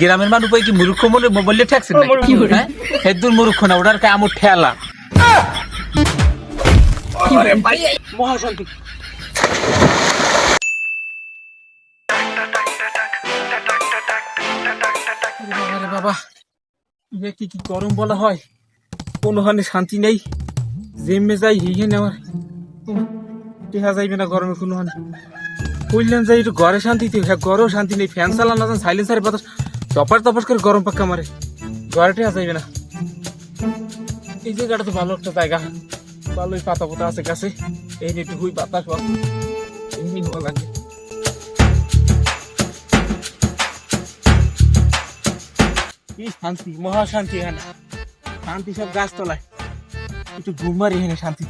গ্রামের মানুষ কি মূর্খ মনে বললে ঠেকছে? হ্যাঁ? হেদুর মূর্খ না ওটার কে আমর ঠেলা মহাশান্তি। বাবা ইয়ে কি কি গরম বলা হয়? কোনোখানে শান্তি নেই। জেমে যাই হিহে নেওয়ার। দেখা যাইবে না গরমে কোনোখানে কইলেন যাই একটু ঘরে শান্তি হ্যাঁ ঘরেও শান্তি নেই, ফ্যান চালান না সাইলেন্সারে বাতাস। টপার টপাস করে গরম পাক্কা মারে। ঘরে টেহা যাইবে না। এই জায়গাটা তো ভালো একটা জায়গা। ভালোই পাতা পাতা আছে গাছে। এই নিয়ে একটু হুই বাতাস নিয়ে ভালো লাগে। কি শান্তি, মহা শান্তি এখানে শান্তি সব গাছ তলায় একটু ঘুমার এখানে শান্তি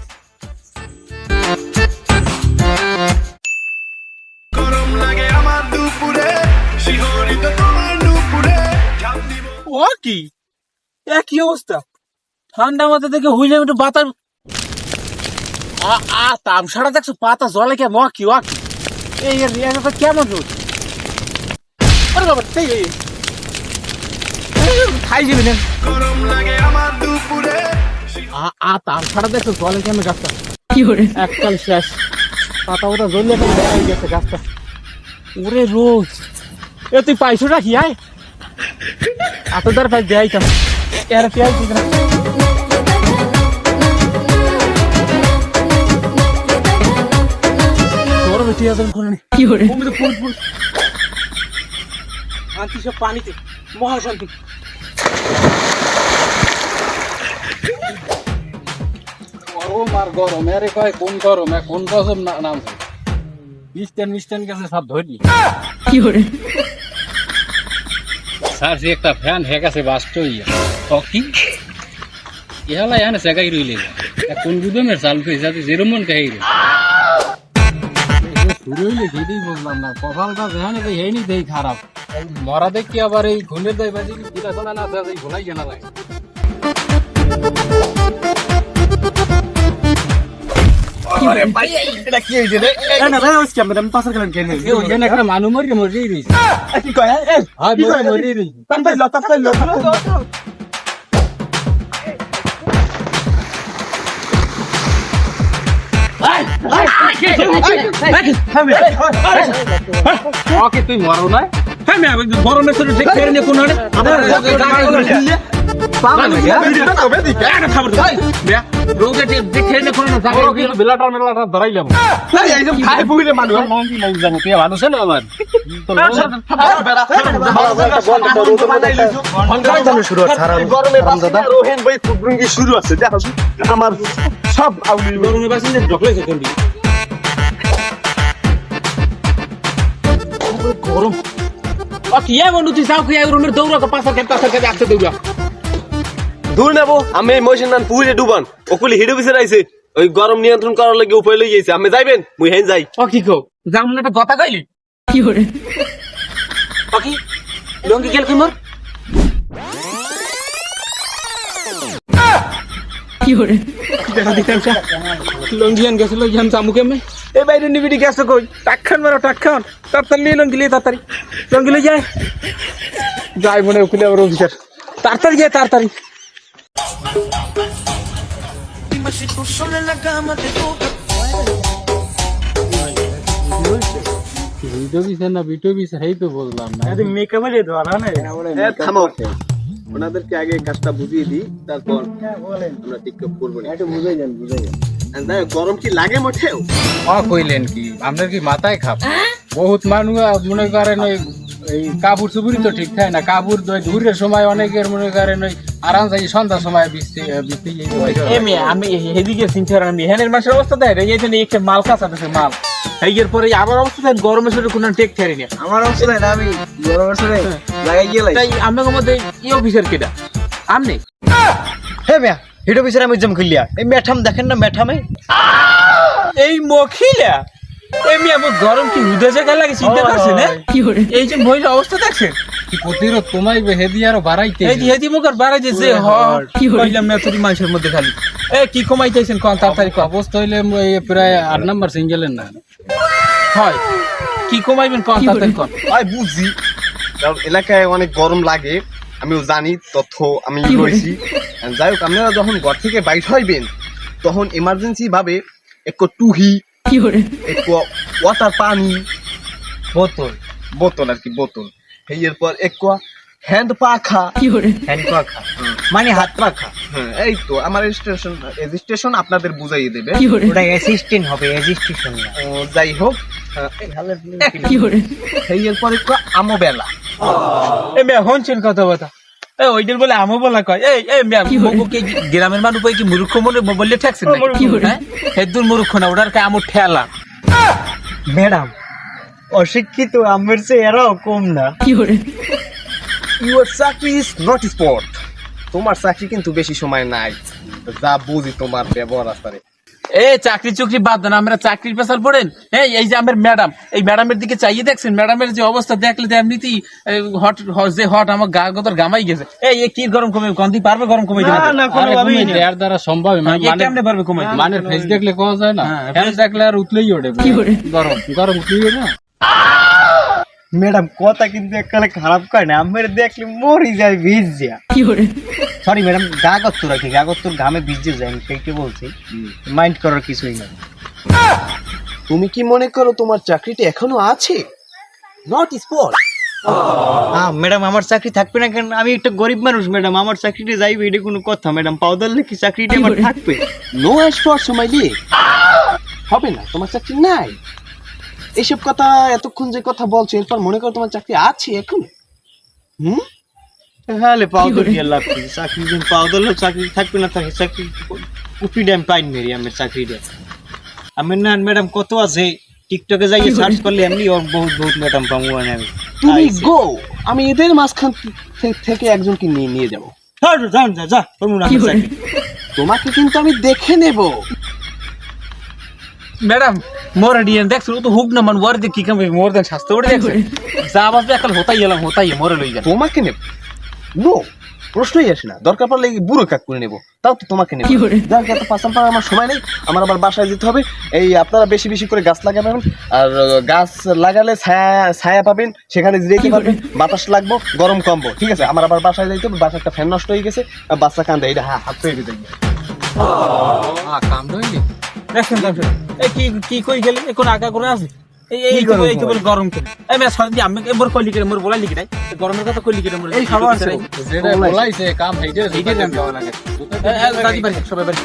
ও কি একই অবস্থা। ঠান্ডা মাথা থেকে হইলে একটু বাতাস আ আ তামসাটা দেখছ? পাতা জলে কে মকি ওয়াকি? এই রিয়াটা কেমন রোদ আরে বাবা সেই এই খাই যাবে না। গরম লাগে আমার দুপুরে আ আ তামসাটা দেখছ? জলে কেমন গাছটা? কি করে? এককাল শেষ। পাতা ওটা জ্বললে কেমন গেছে গাছটা। ওরে রোজ। এ তুই পাইছো নাকি? আয়। এত দ্বার পাই দেয়াইতাম এর পেঁয়াজ দিতে না তোর বেটি করে কি করে? তুমি তো ফুল ফুল শান্তি সব পানিতে? মহাশান্তি। গরম আর গরম কয় কোন গরম? এ কোন গরম না- নাম? মিস্টেন মিস্টেন গেছে সব ধরি কি করে? স্যার সে একটা ফ্যান হ্যাক আছে বাস্ত ইয়া তো কি? ইহালা এখানে সেগাই রইলে কোন গুদমের চাল যাতে যেরম মন কাই রে। শুরু হইলে বুঝলাম না কপালটা যেখানে হেনি দেই খারাপ। মরা দেখি আবার এই ঘুমের দেয় বাজি কিনা শোনা না ঘোলাই জানা লাগে মানুষ মরি মরি রইছে কি কয় এ হ্যাঁ মরি মরি রইছে তান ভাই লতা তাই লতা ওকে তুই মরো না হ্যাঁ আমি গরমের সাথে ঠিক করে নিয়ে কোন আমার? শুরু আছে সব গরমের বাসিন্দা গরম। ও কি এমন তুই যাও কি রুমের দৌড়া পাশা খেতে পাশা খেতে আসতে দৌড়া দূর নেব আমি এই মহিষের পুরে ডুবান। ওকুলি হিডে বিছে রাইছে। ওই গরম নিয়ন্ত্রণ করার লাগে উপায় লই গেছে আমি যাইবেন? মুই হেন যাই। ও কি কো যাম না কথা কইলি? কি ও কি লঙ্গি গেল কি মোর? লঙ্গিয়ান গেছিল ইয়াম চামুকে মে এ বাইরে নিবিডি গেছে কই? টাকখান মারো টাকখান তাড়াতাড়ি লিয়ে লঙ্গি লিয়ে তাড়াতাড়ি। লঙ্গি লিয়ে যায়। যাই মনে উকিলে আবার অফিসার। তাড়াতাড়ি যায় তাড়াতাড়ি। ভিডিও বিছে না ভিডিও বিছে সেই তো বললাম না। এ, থামো। ওনাদেরকে আগে কাজটা বুঝিয়ে দিই তারপর আমরা টিকটক করব না। একটু বুঝাই যান বুঝাই যান। গরম কি লাগে মোটেও? কইলেন কি আপনার কি মাথায় খাপ? বহুত মানুষ মনে করেন ওই এই কাপড় চুপুরি তো ঠিক থাকে না। কাপড় দই দূরের সময় অনেকের মনে করেন ওই আরাম যাই সন্ধ্যার সময় বিছতে বিছতে এ মেয়ে আমি এদিকে চিন্তা আমি হেনের মাসের অবস্থা দেয় এই যে একটা মাল কাঁচা দিছে মাল। এইয়ের পরে আবার অবস্থা দেয় গরমের সাথে কোনো টেক ছাড়ি না। আমার অবস্থা না আমি গরমের সাথে লাগাই গেলাই। তাই আমাকে মধ্যে ই অফিসার কেটা আমনে হে মিয়া হিডো বিচারে আমি জম খুলিয়া। এই ম্যাঠাম দেখেন না ম্যাঠামে? এই মখিলা? এই মেয়ে আমার গরম কি উদে জায়গা লাগে চিন্তা করছে কি করে? এই যে মহিলা অবস্থা দেখছেন? প্রতিরোধ কমাইবে হেদি আরও বাড়াইতে এই হেদি মুখ আর বাড়াই যে হ। কি হলো? কইলাম না তুই মানুষের মধ্যে খালি। এ কি কমাইতেছেন কোন তাড়াতাড়ি অবস্থা হইলে প্রায় আট নাম্বার সিঙ্গেলের না। হয়। কি কমাইবেন কোন তাড়াতাড়ি? কোন। আই বুঝি। কারণ এলাকায় অনেক গরম লাগে আমিও জানি তথ্য আমি রয়েছি। যাই হোক আপনারা যখন ঘর থেকে বাইর হইবেন তখন এমার্জেন্সি ভাবে একটু টুহি একটু ওয়াটার পানি বোতল বোতল আর কি বোতল। এই এরপর একটু হ্যান্ড পাখা। হ্যান্ড পাখা মানে হাত পাখা। হ্যাঁ এই তো আমার রেজিস্ট্রেশন রেজিস্ট্রেশন আপনাদের বুঝাইয়ে দেবে। ওটা অ্যাসিস্ট্যান্ট হবে অ্যাসিস্ট্যান্ট ও, যাই হোক Fiore, এই এরপর একটু আমো বেলা এ মেয়া হনছেন কথা কথা এ ওইটার বলে আমও বলা কয়। এই এই মেয়া কি কি গ্রামের মানুষ কই কি মূর্খ মনে বললে ঠেকছেন নাকি? কি? হ্যাঁ? হেদুর মূর্খ না ওটার কে আমও ঠেলা। ম্যাডাম অশিক্ষিত আমার চেয়ে এরাও কম না। কি Fiore, ইউর চাকরি ইজ নট স্পট তোমার চাকরি কিন্তু বেশি সময় নাই। যা বুঝি তোমার ব্যবহার আসারে এ চাকরি চুকরি বাদ দেন আমরা চাকরির পেশাল পড়েন। হ্যাঁ এই যে আমার ম্যাডাম এই ম্যাডামের দিকে চাইয়ে দেখছেন ম্যাডামের যে অবস্থা দেখলে তো এমনিতেই হট যে হট আমার গা গতর গামাই গেছে। এই এ কি গরম কমে গন্ধি পারবে গরম কমে এর দ্বারা সম্ভব মানে কেমনে পারবে কমে মানের ফেস দেখলে কোয়া যায় না? উঠলেই ফেস দেখলে আর উতলেই ওঠে। গরম গরম উঠলেই ওঠে না? ম্যাডাম কথা কিন্তু এককালে খারাপ করে না আমার দেখলে মরি যায় ভিজ। যা সরি ম্যাডাম গা গত্ত রাখি গা ঘামে ভিজে যায় আমি সেইটা বলছি? মাইন্ড করার কিছুই না তুমি কি মনে করো তোমার চাকরিটা এখনও আছে? নট স্পট হ্যাঁ ম্যাডাম আমার চাকরি থাকবে না কেন? আমি একটা গরিব মানুষ ম্যাডাম আমার চাকরিটা যাইবে এটা কোনো কথা। ম্যাডাম পাউদার কি চাকরিটা আমার থাকবে? নো স্পট সময় দিয়ে। হবে না তোমার চাকরি নাই। এইসব কথা এতক্ষণ যে কথা বলছো এরপর মনে করো তোমার চাকরি আছে এখন? হুম? হ্যাঁ লাভ কি? চাকরি দিন পাউদার চাকরি থাকবে না থাকে চাকরি ড্যাম পাইন মেরি আমার চাকরিটা। আমি না ম্যাডাম কত আছে? টিকটকে যাই সার্চ করলে এমনি ওর বহুত বহুত ম্যাডাম পাবো মানে আমি তুমি গো আমি এদের মাঝখান থেকে একজনকে নিয়ে নিয়ে যাব। হ্যাঁ, যা যা চাকরি। তোমাকে কিন্তু আমি দেখে নেব। ম্যাডাম মোর ডিএন দেখছ তো হুক না মান ওয়ার কি কাম মোর দেন স্বাস্থ্য ওরে দেখছে যা বাজবে একাল হতাই এলাম হতাই মোরে লই যান তোমাকে নেব। নো প্রশ্নই আসে না। দরকার পড়লে বুড়ো কাক করে নেব। তাও তো তোমাকে নেব। করে? এত পাঁচাম পাড়ার আমার সময় নেই। আমার আবার বাসায় যেতে হবে। এই আপনারা বেশি বেশি করে গাছ লাগাবেন। আর গাছ লাগালে ছায়া ছায়া পাবেন। সেখানে যেতে করে? পারবেন। বাতাস লাগবো গরম কমবো। ঠিক আছে? আমার আবার বাসায় যাইতে হবে। বাসার একটা ফ্যান নষ্ট হয়ে গেছে। বাচ্চা কান্দে। এটা হ্যাঁ হাত পেয়ে দিতে। আ কাম দইলি দেখছেন দেখছেন এই কি কি কই গেলি? এখন আগা করে আছে? এই এই এই কেবল গরম করে এই মে সরদি আমি মোর কইলি করে মোর বলাই লিখি নাই গরমের কথা কইলি করে মোর এই খাবার আছে। যেটা বলাইছে কাম হইছে এইটা জানতে লাগে সবাই বাড়ি।